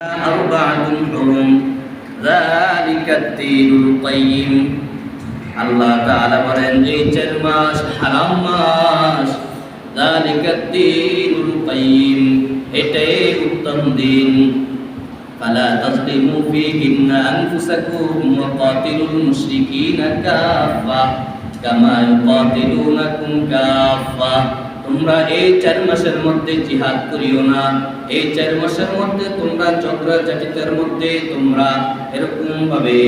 أربعة حرم ذلك الدين القيم আল্লাহ তাআলা বলেন যে চার মাস হারাম মাস ذلك الدين القيم এটাই উত্তম দিন فلا تظلموا فيهن أنفسكم وقاتلوا المشركين كافة كما يقاتلونكم كافة তোমরা এই চার মাসের মধ্যে জিহাদ করিও না। এই চার মাসের মধ্যে তোমরা জাতিদের মধ্যে তোমরা এরকম ভাবে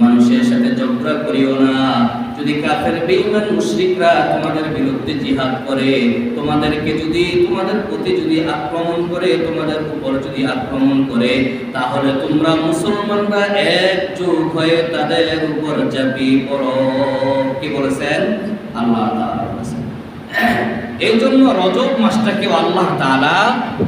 মানুষের সাথে ঝগড়া করিও না। যদি কাফের, বেঈমান, মুশরিকরা তোমাদের বিরুদ্ধে জিহাদ করে, তোমাদেরকে যদি, তোমাদের প্রতি যদি আক্রমণ করে, তোমাদের উপর যদি আক্রমণ করে, তাহলে তোমরা মুসলমানরা একযোগ হয়ে তাদের উপর ঝাঁপিয়ে পড়ো। কি বলেছেন? আল্লাহ তাআলা। এই জন্য রজব মাসটাকেও আল্লাহ তাআলা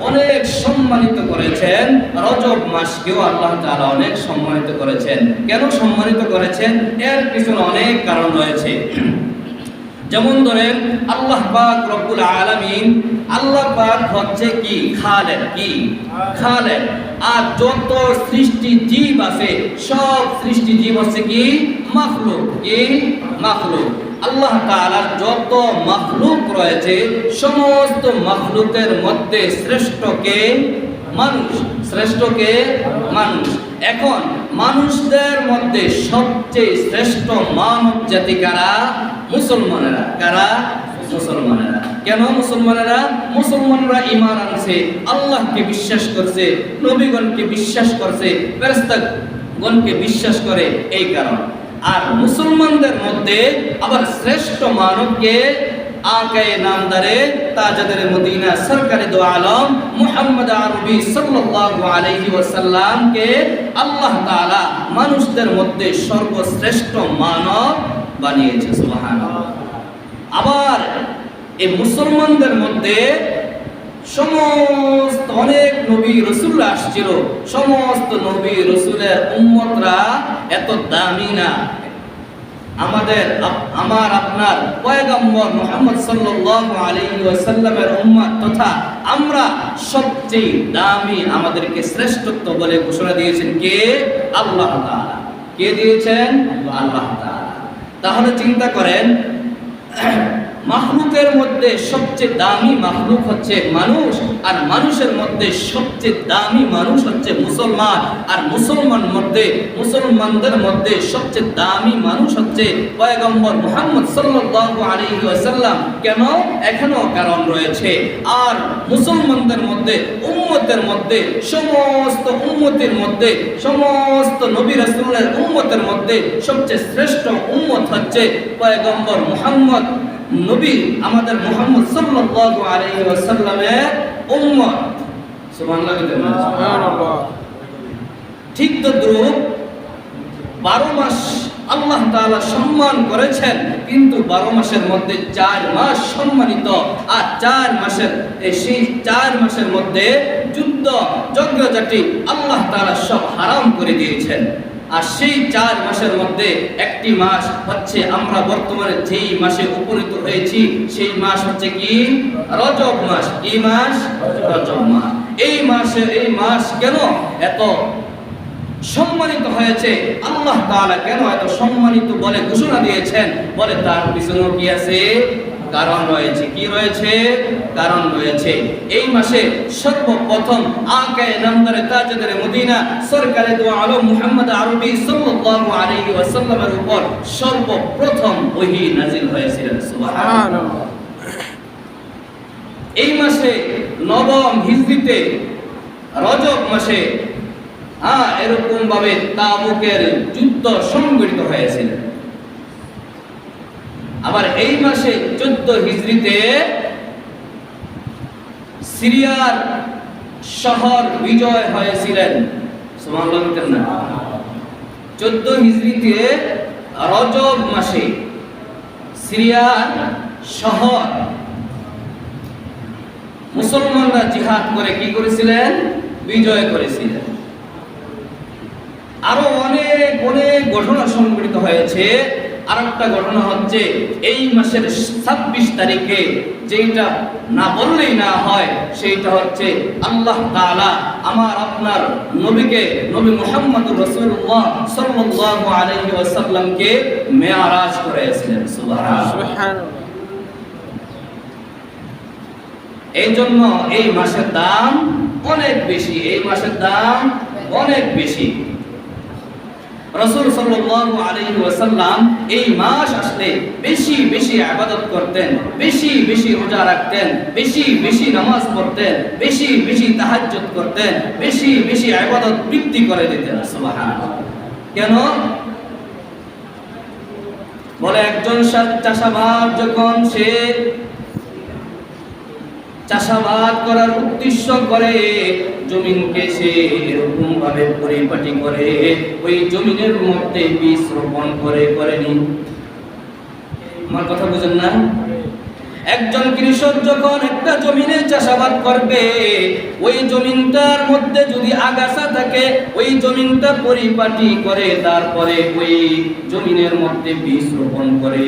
অনেক সম্মানিত করেছেন। রজব মাসকেও আল্লাহ তাআলা অনেক সম্মানিত করেছেন। কেন সম্মানিত করেছেন? এর পিছনে অনেক কারণ রয়েছে। যেমন ধরেন, আল্লাহ পাক রব্বুল আলামিন, আল্লাহ পাক হচ্ছে কি? খালেক কি? খালেক। আর যত সৃষ্টি জীব আছে, সব সৃষ্টি জীব হচ্ছে কি? মাখলুক। কি? মাখলুক। আল্লাহ তাআলার যত মাখলুক রয়েছে, সমস্ত মাখলুকের মধ্যে শ্রেষ্ঠকে মানুষ শ্রেষ্ঠকে মানুষ। এখন মানুষদের মধ্যে সবচেয়ে শ্রেষ্ঠ মানব জাতি কারা? মুসলমানেরা। কারা? মুসলমানেরা। কেন মুসলমানেরা? মুসলমানরা ইমান আনছে, আল্লাহকে বিশ্বাস করছে, নবীগণকে বিশ্বাস করছে বিশ্বাস করে, এই কারণ। আর মুসলমানদের মধ্যে আবার শ্রেষ্ঠ মানবকে আকায়ে নামদারে তাজাদের মদিনা সরকারে দো আলম মুহাম্মদ আরবি সাল্লাল্লাহু আলাইহি ওয়াসাল্লামকে আল্লাহ তাআলা মানুষদের মধ্যে সর্বশ্রেষ্ঠ মানব বানিয়েছে, সুবহানাল্লাহ। আবার এই মুসলমানদের মধ্যে সমস্ত নবী রসুল আসছিল, সমস্ত নবী রসুলের উম্মতরা এত দামি না। আমাদের আমার আপনার পয়গম্বর মোহাম্মদ সাল্লাল্লাহু আলাইহি ওয়াসাল্লামের উম্মত তথা আমরা সবচেয়ে দামি, আমাদেরকে শ্রেষ্ঠত্ব বলে ঘোষণা দিয়েছেন কে? আল্লাহ কে দিয়েছেন? আল্লাহ তাহলে চিন্তা করেন মাখলুকের মধ্যে সবচেয়ে দামি মাখলুক হচ্ছে মানুষ, আর মানুষের মধ্যে সবচেয়ে দামি মানুষ হচ্ছে মুসলমান। আর মুসলমান মধ্যে, মুসলমানদের মধ্যে সবচেয়ে দামি মানুষ হচ্ছে পয়গম্বর মুহাম্মদ সাল্লাল্লাহু আলাইহি ওয়াসাল্লাম। কেন? এখনও কারণ রয়েছে। আর মুসলমানদের মধ্যে, উম্মতের মধ্যে, সমস্ত উম্মতের মধ্যে, সমস্ত নবী রাসূলের উম্মতের মধ্যে সবচেয়ে শ্রেষ্ঠ উম্মত হচ্ছে পয়গম্বর মুহাম্মদ। নবী আমাদের মুহাম্মদ সাল্লাল্লাহু আলাইহি ওয়াসাল্লামের উম্মত। সুবহানাল্লাহ সুবহানাল্লাহ। ঠিক বারো মাস আল্লাহ তাআলা সম্মান করেছেন কিন্তু বারো মাসের মধ্যে চার মাস সম্মানিত আর চার মাসের এই সেই চার মাসের মধ্যে যুদ্ধ যজ্ঞজাতি আল্লাহ তাআলা সব হারাম করে দিয়েছেন। আর সেই চার মাসের মধ্যে একটি মাস হচ্ছে আমরা বর্তমানে যেই মাসে উপনীত হয়েছি, সেই মাস হচ্ছে কি? রজব মাস। কি মাস? রজব মাস। এই মাসে, এই মাস কেন এত সম্মানিত হয়েছে? আল্লাহ তাআলা কেন এত সম্মানিত বলে ঘোষণা দিয়েছেন? বলে তার পিছনে কি আছে? কারণ রয়েছে। কি রয়েছে? কারণ রয়েছে। এই মাসে সর্বপ্রথম আকায়ে নামদারে তাজদারে মদিনা সরকারে দু আলম মুহাম্মদ আরবি সাল্লাল্লাহু আলাইহি ওয়াসাল্লামের উপর সর্বপ্রথম ওহী নাজিল হয়েছিল সুবহানাল্লাহ। এই মাসে নবম হিজরিতে রজব মাসে হ্যাঁ এরকম ভাবে তাবুকের যুদ্ধ সংগঠিত হয়েছিল। আবার এই মাসে চোদ্দ হিজরিতে সিরিয়ার শহর বিজয় হয়েছিলেন। চোদ্দ হিজরিতে রজব মাসে সিরিয়ার শহর মুসলমানরা জিহাদ করে কি করেছিলেন? বিজয় করেছিলেন। আরও অনেক অনেক ঘটনা সংঘটিত হয়েছে। আরেকটা ঘটনা হচ্ছে, এই মাসের ছাব্বিশ তারিখে যেটা না বললেই না হয়, সেইটা হচ্ছে আল্লাহ তাআলা আমার আপনার নবীকে, নবী মুহাম্মদ রাসূলুল্লাহ সাল্লাল্লাহু আলাইহি মেয়ারাজ করেছিলেন এই জন্য এই মাসের দাম অনেক বেশি, এই মাসের দাম অনেক বেশি। রসুল ওয়াসাল্লাম এই মাস আসলে বেশি বেশি ইবাদত করতেন, বেশি বেশি রোজা রাখতেন, বেশি বেশি নামাজ পড়তেন, বেশি বেশি তাহাজ্জুদ করতেন, বেশি বেশি ইবাদত বৃদ্ধি করে দিতেন। কেন? বলে একজন চাষাবাদ যখন সে চাষাবাদ করার উদ্দেশ্য করে জমিনকে সে এরকম ভাবে পরিপাটি করে, ওই জমিনের মধ্যে বীজ রোপণ করে করেনি। আমার কথা বুঝেন না? একজন কৃষক যখন একটা জমিনে চাষাবাদ করবে, ওই জমিনটার মধ্যে যদি আগাছা থাকে, ওই জমিনটা পরিপাটি করে তারপরে ওই জমিনের মধ্যে বীজ রোপণ করে।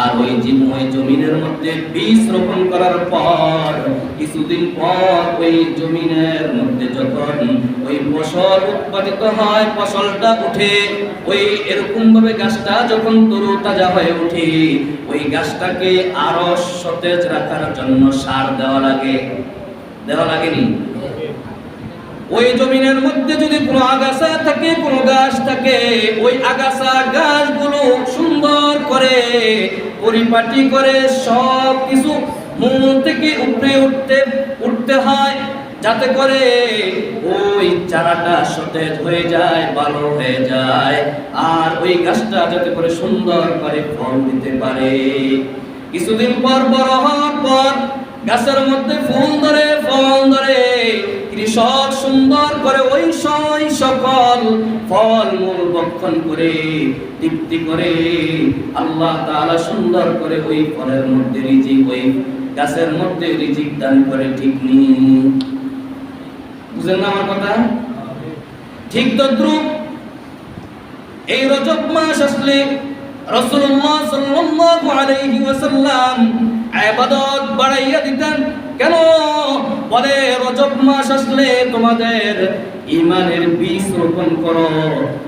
আর ওই ওই জমিনের মধ্যে বীজ রোপণ করার পর, কিছুদিন পর ওই জমিনের মধ্যে যখন ওই ফসল উৎপাদিত হয়, ফসলটা উঠে, ওই এরকম ভাবে গাছটা যখন তরু তাজা হয়ে ওঠে, ওই গাছটাকে আরও সতেজ রাখার জন্য সার দেওয়া লাগে। দেওয়া লাগেনি? ওই জমিনের মধ্যে যদি কোনো আগাছা থাকে, কোনো গাছ থাকে, ওই আগাছা গাছগুলো সুন্দর করে পরিপাটি করে সব কিছু মূল থেকে উপরে উঠতে উঠতে হয়, যাতে করে ওই চারাটা সতেজ হয়ে যায়, ভালো হয়ে যায়, আর ওই গাছটা যাতে করে সুন্দর করে ফল দিতে পারে। কিছুদিন পর বড় হওয়ার পর গাছের মধ্যে ফুল ধরে ফল ধরে কৃষক সুন্দর করে ওই সময় সকল ফল মূল বক্ষণ করে তৃপ্তি করে আল্লাহ তাআলা সুন্দর করে ওই ফলের মধ্যে রিজিক ওই গাছের মধ্যে রিজিক দান করে ঠিক নেই বুঝলেন না আমার কথা? ঠিক তদ্রুপ এই রজব মাস আসলে রাসূলুল্লাহ সাল্লাল্লাহু আলাইহি ওয়াসাল্লাম ইবাদত বাড়াইয়া দিতেন। কেন? বলে, রজব মাস আসলে তোমাদের ইমানের বীজ রোপণ করো।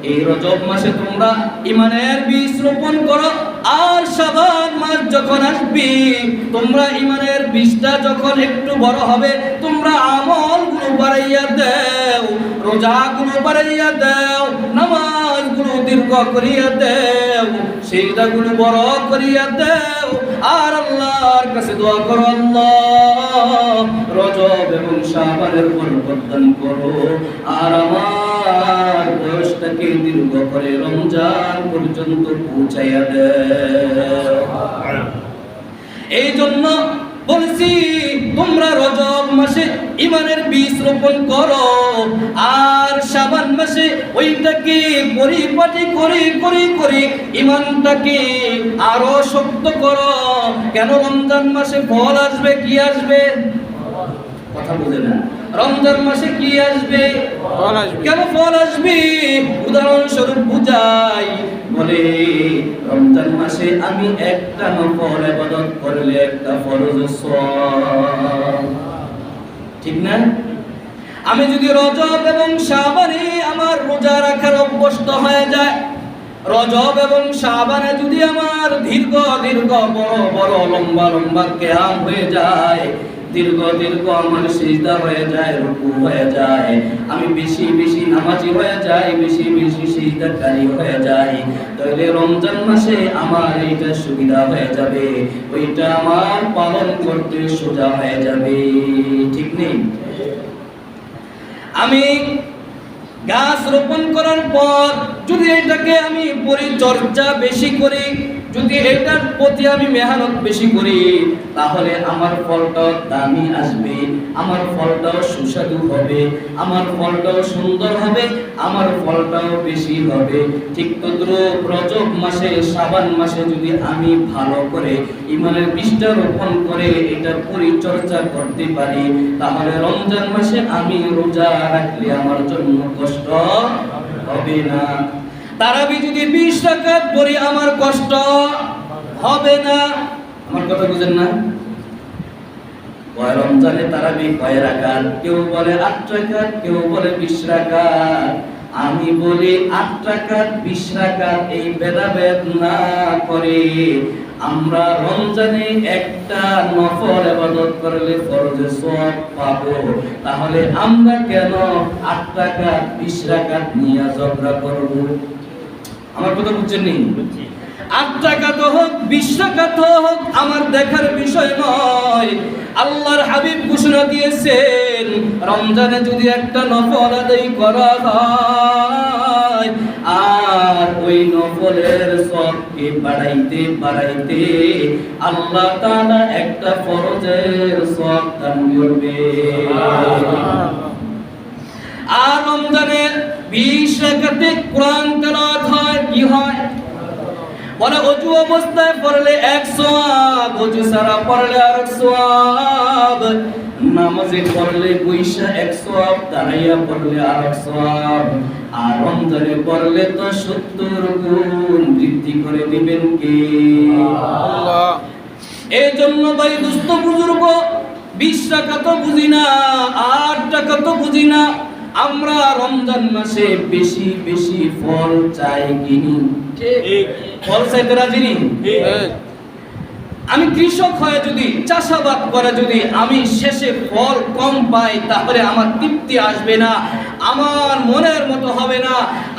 এই রজব মাসে তোমরা ইমানের বীজ রোপণ করো। আর শাবান মাস যখন আসবে, তোমরা ইমানের বীজটা যখন একটু বড় হবে, তোমরা আমলগুলো বাড়াইয়া দাও, রোজাগুলো বাড়াইয়া দাও নামাজগুলো দীর্ঘ করিয়া দাও সেজদাগুলো বড় করিয়া দাও। আর আল্লাহর কাছে দোয়া করো আল্লাহ রজব এবং শাবানের বরকত দান করো। আর আমার বয়সটাকে দীর্ঘ করে রমজান পর্যন্ত পৌঁছাইয়া দেও। এই জন্য বলছি, তোমরা রজব মাসে ইমানের বীজ রোপণ করো, আর সাবান মাসে ওইটাকে পরিপাটি করে করে করে ইমানটাকে আরও শক্ত করো। কেন রমজান মাসে ফল আসবে, কি আসবে? কথা বুঝে না রমজান মাসে কি আসবে? ফল আসবে। কেন ফল আসবে? উদাহরণস্বরূপ বুঝাই বলে রমজান মাসে আমি একটা নফল ইবাদত করলে একটা ফরজ ঠিক না? আমি যদি রজব এবং শাবানে আমার রোজা রাখার অভ্যস্ত হয়ে যায় রজব এবং শাবানে যদি আমার দীর্ঘ দীর্ঘ বড় বড় লম্বা লম্বা কেয়াম হয়ে যায় দীর্ঘ দীর্ঘ আমার সিজদা হয়ে যায়, রুকু হয়ে যায়। আমি বেশি বেশি নামাজি হয়ে যাই, বেশি বেশি হয়ে যাই। রমজান মাসে আমার এইটা সুবিধা হয়ে যাবে, ওইটা আমার পালন করতে সোজা হয়ে যাবে। ঠিক নেই? আমি গাছ রোপণ করার পর যদি এটাকে আমি পরিচর্যা বেশি করি যদি এটার প্রতি আমি মেহনত বেশি করি, তাহলে আমার ফলটাও দামি আসবে, আমার ফলটাও সুস্বাদু হবে, আমার ফলটাও সুন্দর হবে, আমার ফলটাও বেশি হবে। ঠিক তদ্রুপ রজব মাসে শ্রাবণ মাসে যদি আমি ভালো করে ইমানের বীজটা রোপণ করে এটার পরিচর্যা করতে পারি, তাহলে রমজান মাসে আমি রোজা রাখলে আমার জন্য কষ্ট হবে না। তারাবি যদি বিশ রাকাত পড়ি আমার কষ্ট হবে না। আমার কথা বুঝেন না? রমজানে তারাবি কয় রাকাত? কেউ বলে আট রাকাত, কেউ বলে বিশ রাকাত। আমি বলি আট রাকাত, বিশ রাকাত এই ভেদাভেদ না করে। আমরা রমজানে একটা নফল ইবাদত করলে ফরজে সওয়াব পাবো। তাহলে আমরা কেন আট রাকাত, বিশ নিয়ে ঝগড়া করব? আমার কথা বুঝছেন নি? আট টাকা তো হোক বিশ টাকা তো হোক আমার দেখার বিষয় নয়। আল্লাহর হাবিব ঘোষণা দিয়েছেন রমজানে যদি একটা নফল আদায় করা হয় আর ওই নফলের সবকে বাড়াইতে বাড়াইতে আল্লাহ তাআলা একটা ফরজের সব দান করবে। আর রমজানের বিশ রাকাতে কোরআন তেলাওয়াত হয় কি হয়? বলে অজু অবস্থায় পড়লে এক সোয়াব অজু সারা পড়লে আর এক সোয়াব নামাজে পড়লে বৈশা এক সোয়াব দাঁড়াইয়া পড়লে আর এক সোয়াব আর রমজানে পড়লে তো সত্তর গুণ বৃদ্ধি করে দিবেন কে? এই জন্য ভাই দুস্থ বুজুর্গ বিশ টাকা তো বুঝি না আট টাকা তো বুঝি না আমরা রমজান মাসে বেশি বেশি ফল চাই কিনি। ফল চাইতে রাজি নি? আমি কৃষক হয়ে যদি চাষাবাদ করে যদি আমি শেষে ফল কম পাই তাহলে আমার তৃপ্তি আসবে না। আমার মনের মতো হবে না।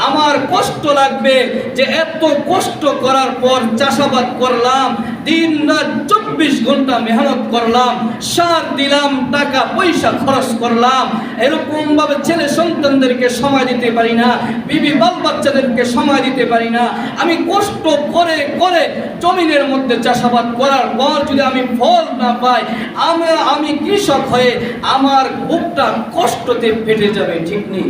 আমার কষ্ট লাগবে যে এত কষ্ট করার পর চাষাবাদ করলাম দিন রাত চব্বিশ ঘণ্টা মেহনত করলাম, সার দিলাম, টাকা, পয়সা খরচ করলাম। এরকম ভাবে ছেলে সন্তানদেরকে সময় দিতে পারি না, বিবি বাল বাচ্চাদেরকে সময় দিতে পারি না। আমি কষ্ট করে করে জমিনের মধ্যে চাষাবাদ করার পর যদি আমি ফল না পাই, আমি আমি কৃষক হয়ে আমার বুকটা কষ্টতে ফেটে যাবে, ঠিক নেই?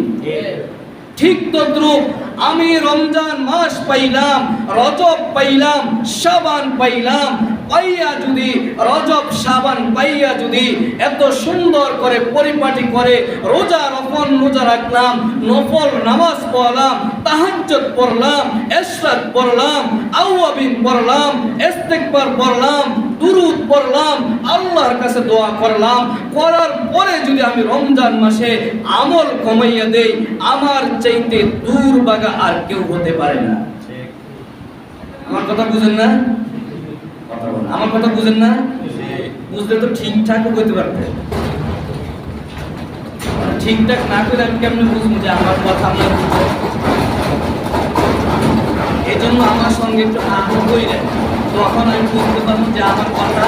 ঠিক তদ্রুপ আমি রমজান মাস পাইলাম, রজব পাইলাম সাবান পাইলাম পাইয়া যদি রজব সাবান পাইয়া যদি এত সুন্দর করে পরিপাটি করে রোজা রফন রোজা রাখলাম নফল নামাজ পড়লাম তাহাজ্জুদ পড়লাম এশরাত পড়লাম আউয়াবিন পড়লাম ইস্তেগফার পড়লাম দুরুদ পড়লাম আল্লাহর কাছে দোয়া করলাম করার পরে যদি আমি রমজান মাসে আমল কমাইয়া দেই আমার চাইতে দূর বাগা আর কেউ হতে পারে না আমার কথা বুঝেন না। আমার কথা বুঝেন না? বুঝলে তো ঠিকঠাক করতে পারতেন ঠিকঠাক না করে আমি কেমনে বুঝব যে আমার কথা আপনার এই জন্য আমার সঙ্গে একটু আগ্রহ কইলেন তখন আমি বুঝতে পারব যে আমার কথা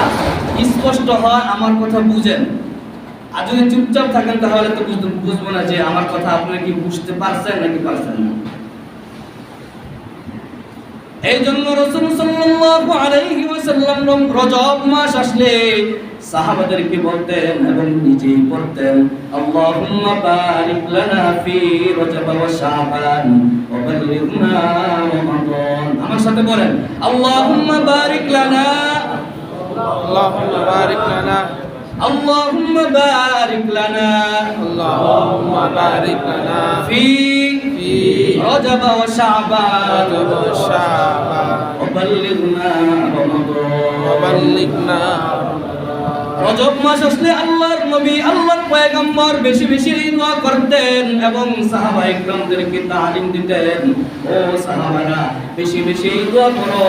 স্পষ্ট হয়, আমার কথা বুঝেন। আর যদি চুপচাপ থাকেন তাহলে তো বুঝব না যে আমার কথা আপনারা কি বুঝতে পারছেন নাকি পারছেন না। এই জন্য রসুল সাল্লাল্লাহু আলাইহি ওয়াসাল্লাম রজব মাস আসলে সাহাবাদেরকে বলতেন এবং নিজেই পড়তেন, আল্লাহুম্মা বারিক লানা ফি রজব ওয়া শাবান ওয়া বাল্লিগনা রমাদান। আমার সাথে বলেন, আল্লাহুম্মা বারিক লানা আল্লাহুম্মা বারিক লানা اللهم بارك لنا اللهم بارك لنا في في رجب وشعبان رجب وشعبان وبلغنا رمضان وبلغنا রজব মাস আসলে আল্লাহর নবী আল্লাহর পয়গম্বর বেশি বেশি দোয়া করতেন এবং সাহাবা ইকরামদেরকে তালিম দিতেন। ও সাহাবারা বেশি বেশি দোয়া করো।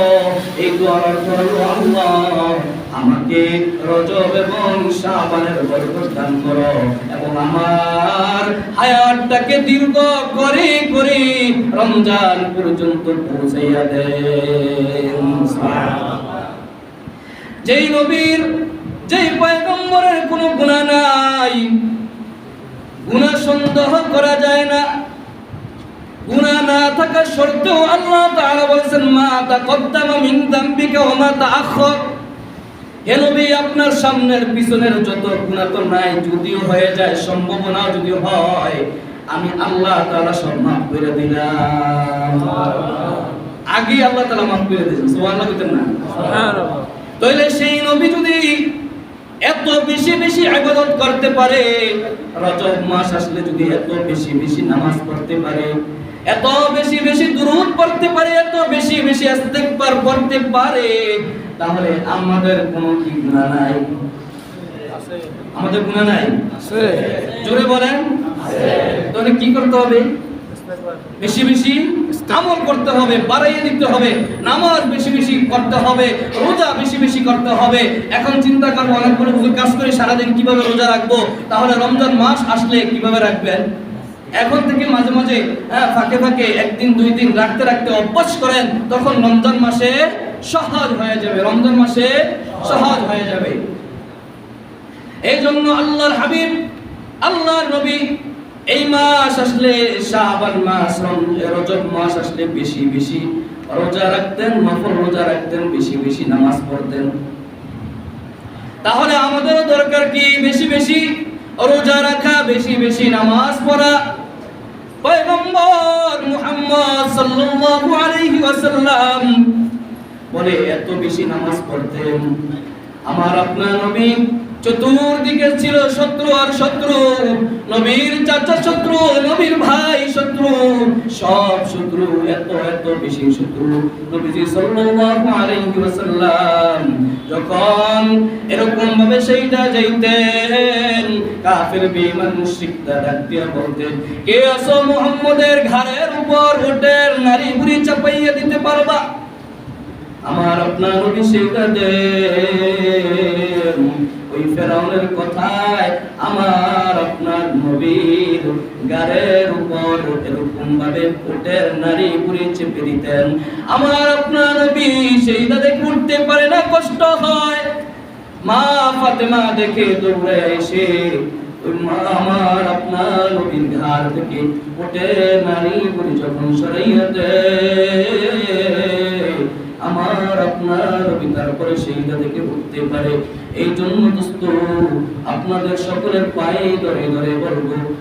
এই দোয়ার অর্থ হলো আল্লাহ আমাকে রজব এবং শাবানের বরকত দান করো এবং আমার হায়াতটাকে দীর্ঘ করে করে রমজান পর্যন্ত পৌঁছাইয়া দেন। যেই নবীর যেই পয়গম্বরের কোনো গুণা নাই গুণা সন্দেহ করা যায় না। গুণা না থাকা সত্ত্বেও আল্লাহ তাআলা বলছেন মা তা কদ্দাম মিন দাম্বিকা ওয়া মা তাআখর হে আপনার সামনের পিছনের যত গুণা তো নাই যদিও হয়ে যায় সম্ভাবনা যদিও হয় আমি আল্লাহ তালা সব মাফ করে দিলাম। আগে আল্লাহ তালা মাফ করে দিয়েছেন সুবহানাল্লাহ কইতেন না? সুবহানাল্লাহ। তাইলে সেই নবী যদি এত বেশি বেশি ইবাদত করতে পারে রজব মাস আসলে যদি এত বেশি বেশি নামাজ পড়তে পারে এত বেশি বেশি দুরূদ পড়তে পারে এত বেশি বেশি ইস্তেগফার পড়তে পারে তাহলে আমাদের কোনো কি গুনাহ নাই? আছে। আমাদের গুনাহ নাই? আছে। জোরে বলেন। তাহলে কি করতে হবে? বেশি বেশি আমল করতে হবে বাড়াইয়ে দিতে হবে নামাজ বেশি বেশি করতে হবে রোজা বেশি বেশি করতে হবে। এখন চিন্তা করব অনেকগুলো হুজুর কাজ করে সারাদিন কীভাবে রোজা রাখব তাহলে রমজান মাস আসলে কীভাবে রাখবেন? এখন থেকে মাঝে মাঝে হ্যাঁ, ফাঁকে ফাঁকে একদিন দুই দিন রাখতে রাখতে অভ্যাস করেন তখন রমজান মাসে সহজ হয়ে যাবে রমজান মাসে সহজ হয়ে যাবে। এই জন্য আল্লাহর হাবিব আল্লাহর নবী এই মাস আসলে শাবান মাস রজব মাস আসলে বেশি বেশি। রোজা রাখতেন, নফল রোজা রাখতেন, বেশি বেশি নামাজ পড়তেন। তাহলে আমাদেরও দরকার কি? বেশি বেশি রোজা রাখা, বেশি বেশি নামাজ পড়া। পয়গম্বর মুহাম্মদ সাল্লাল্লাহু আলাইহি ওয়াসাল্লাম বলে, এত বেশি নামাজ পড়তেন। আমার আপনার নবী চতুর্দিকে ছিল শত্রু আর শত্রু, নবীর চাচা শত্রু, নবীর ভাই শত্রু, সব শত্রু, এত এত বেশি শত্রু। নবীজি সাল্লাল্লাহু আলাইহি ওয়াসাল্লাম যখন এরকম ভাবে সেইটা যাইতেন, কাফির, বেঈমান, মুশরিকরা ডাক দিয়া বলতেন, কে আসো মুহাম্মদের ঘাড়ের উপর উটের নারী বুড়ি চাপাইয়া দিতে পারবা? আমার আপনার নবী সেটা দেন ওই ফেরাউনের কথায় আমার আপনার নবীর গারের উপর এরকম ভাবে উটের নারী পুরি চেপে দিতেন। আমার আপনার নবী সেইটা দেখে উঠতে পারে না, কষ্ট হয়। মা ফাতেমা দেখে দৌড়ে এসে আমার আপনার নবীর ঘাড় থেকে উঠে নারী পুরি যখন সরাইয়া দেয়। আমার আপনার নবী পরে সেইটা থেকে উঠতে পারে। এই জন্য দোস্ত, আপনাদের সকলের পায়ে ধরে ধরে বলব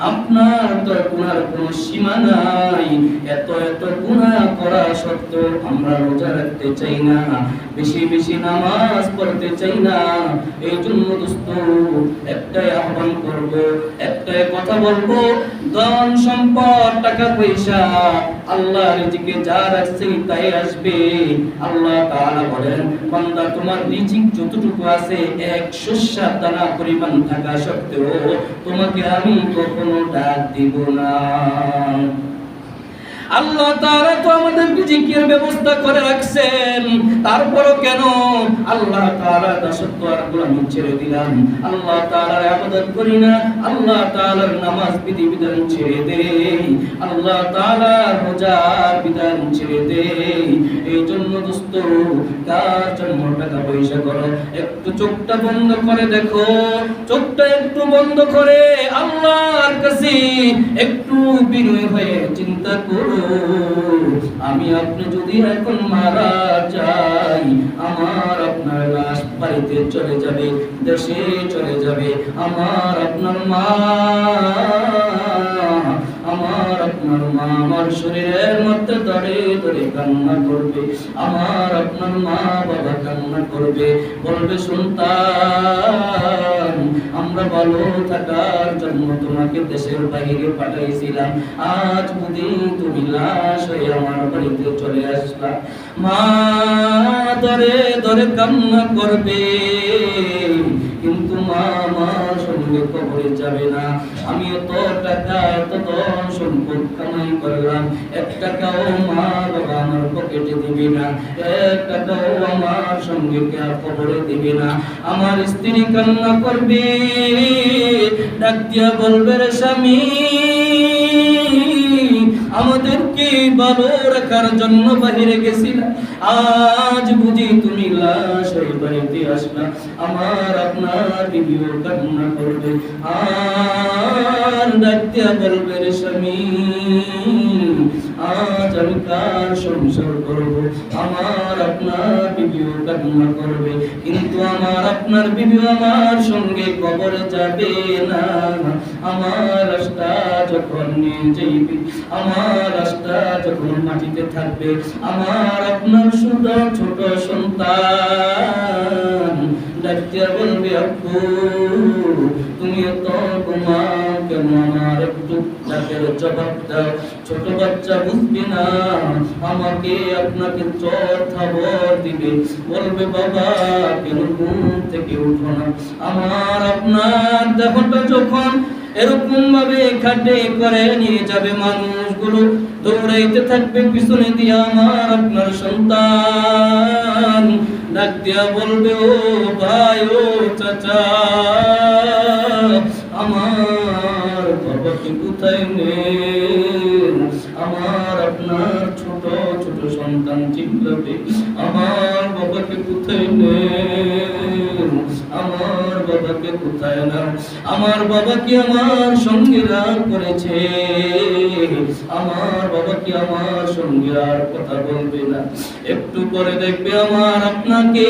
আপনার তো কোনো সীমা নাই। এত এত গুণা করা সত্ত্বেও আমরা রোজা রাখতে চাই না। বেশি বেশি নামাজ পড়তে চাই না। এই জন্য দোস্ত, একটাই আহ্বান করব, একটাই কথা বলব, ধন সম্পদ, টাকা পয়সা। আল্লাহ রিজিকে যা রাখছে তাই আসবে। আল্লাহ তাআলা বলেন, বান্দা, তোমার রিজিক যতটুকু আছে, এক শস্যা দানা পরিমাণ থাকা সত্ত্বেও তোমাকে আমি কখনো ডাক দিব না। আল্লাহ তাআলা তো আমাদের রিজিকের ব্যবস্থা করে রাখছেন। তারপরও কেন? আল্লাহ তাআলা দাসত্ব আর গোলামি ছেড়ে দিলাম। আল্লাহ তাআলার ইবাদত করি না। আল্লাহ তাআলার নামাজ বিধি বিধান ছেড়ে দেই। আল্লাহ তাআলার রোজার বিধান ছেড়ে দেই। এই জন্য দোস্ত তার জন্য টাকা পয়সা করো? একটু চোখটা বন্ধ করে দেখো। চোখটা একটু বন্ধ করে আল্লাহর কাছে একটু বিনয় হয়ে চিন্তা করো। আমি আপনি যদি এখন মারা যাই, আমার আপনার লাশ বাড়িতে চলে যাবে, দেশে চলে যাবে, আমার আপনার মা আমার আপনার মা আমার শরীরের মধ্যে দরে দরে কান্না করবে। আমার আপনার মা বাবা কান্না করবে। বলবে, সন্তান, আমরা ভালো থাকার জন্য তোমাকে দেশের বাইরে পাঠাইছিলাম। আজ বুঝি তুমি লাশ হয়ে আমার বাড়িতে চলে আসলা। মা দরে দরে কান্না করবে। কিন্তু মা আমার যাবে না। আমি এত টাকা, এত ধন সম্পদ কামাই করলাম। এক টাকাও মা বাবা আমার পকেটে না। এক টাকাও আমার সঙ্গে না। আমার স্ত্রী কান্না করবে, ডাক দিয়া বলবে রে স্বামী, আমাদেরকে ভালো রাখার জন্য বাহিরে গেছিলাম আজ বুঝি তুমি লা সেই বাড়িতে আসলাম আমার আপনার বিবিও কান্না করবে আর ডাকতে বলবে রে স্বামী আজ আমি সংসার করব। আমার আপনার বিবিও কান্না করবে, কিন্তু আমার আপনার বিবি আমার সঙ্গে কবরে যাবে না। আমার রাস্তা যখন যাইবে, আমার রাস্তা যখন মাটিতে থাকবে, আমার আপনার ছোট ছোট সন্তান ডাক্তার বলবে আপু তুমি তো কেন আমার আমার আপনার যখন এরকম ভাবে খাটে করে নিয়ে যাবে মানুষগুলো, দৌড়াইতে থাকবে পিছনে দিয়ে আমার আপনার সন্তান। ডাক দিয়া বলবে, ও ভাই, ও চাচা বাবাকে আমার আপনার ছোট আমার বাবাকে কোথায় আমার বাবাকে কোথায় না? আমার বাবা কি আমার সঙ্গে রাগ করেছে? আমার বাবা কি আমার সঙ্গে আর কথা বলবে না? একটু পরে দেখবে আমার আপনাকে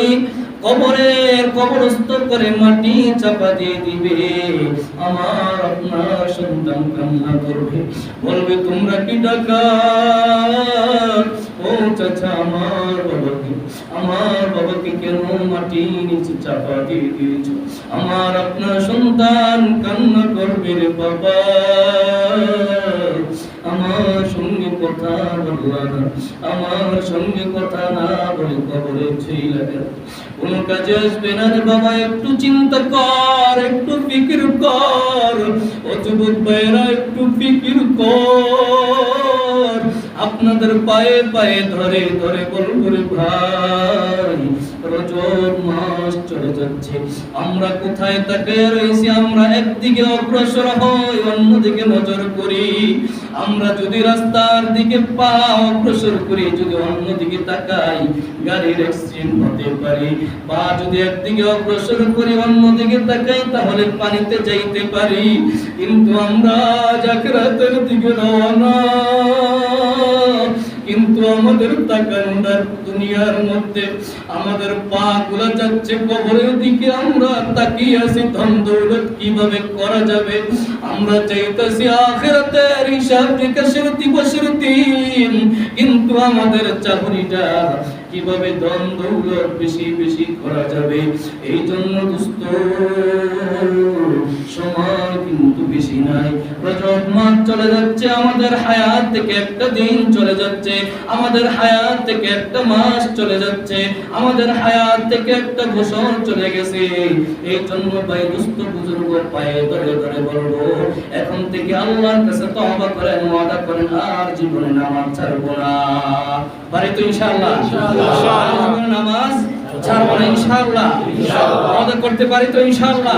কবরের কবরস্থ করে মাটি চাপা দিয়ে দিবে। আমার আপনার সন্তান কান্না করবে। বলবে, তোমরা কি টাকা ও চাচা, আমার বাবাকে আমার বাবাকে কেন মাটি নিচে চাপা দিয়ে দিয়েছ? আমার আপনার সন্তান কান্না করবে রে বাবা। আমার সঙ্গে কথা বলবা না। আমার সঙ্গে কথা না বলে কবরে ছিল কাজে আসবে না রে বাবা, একটু চিন্তা কর, একটু ফিকির কর। ও যুবক একটু ফিকির কর। আপনাদের পায়ে পায়ে ধরে ধরে বলব ভাই রজব মাস চলে যাচ্ছে। আমরা কোথায় তাকিয়ে রয়েছি? আমরা একদিকে অগ্রসর হই, অন্যদিকে নজর করি। আমরা যদি রাস্তার দিকে পা অগ্রসর করি, যদি অন্যদিকে তাকাই, গাড়ির অ্যাক্সিডেন্ট হতে পারে। বা যদি একদিকে অগ্রসর করি, অন্যদিকে তাকাই, তাহলে পানিতে যাইতে পারি। কিন্তু আমরা জাকরাতের দিকে রওনা কিন্তু আমাদের তাকান্দার দুনিয়ার মধ্যে আমাদের পা গুলা যাচ্ছে, কবরের দিকে আমরা তাকিয়ে আছি ধন দৌলত কীভাবে করা যাবে? আমরা চাইতেছি আখেরাতের হিসাব নিকাশের দিবসের দিন, কিন্তু আমাদের চাকরিটা কীভাবে ধন বেশি বেশি করা যাবে? এই জন্য দুস্থ সময় কিন্তু বেশি নাই। রজব মাস চলে যাচ্ছে, আমাদের হায়াত থেকে একটা দিন চলে যাচ্ছে। আমাদের হায়াত থেকে একটা মাস চলে যাচ্ছে। আমাদের হায়াত থেকে একটা বছর চলে গেছে। এই জন্য ভাই, দুস্থ বুজুর্গ পায়ে ধরে ধরে বলব, এখন থেকে আল্লাহর কাছে তওবা করেন, ওয়াদা করেন, আর জীবনে নামাজ ছাড়বো না। পারি তো ইনশাআল্লাহ। নামাজ ছাড়বো না ইনশাআল্লাহ ওয়াদা করতে পারি তো ইনশাআল্লাহ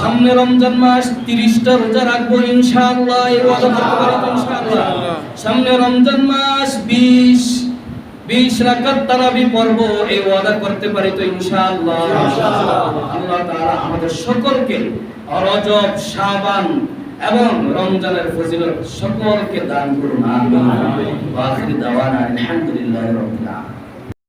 সামনে রমজান মাস 30টা রোজা রাখব ইনশাআল্লাহ এই ওয়াদা করতে পারি তো ইনশাআল্লাহ সামনে রমজান মাস 20 20 রাকাত তারাবি পড়ব এই ওয়াদা করতে পারি তো ইনশাআল্লাহ। আল্লাহ তাআলা আমাদের সকলকে রজব শাবান এবং রমজানের ফজিলত সকলকে দান করুন আমিন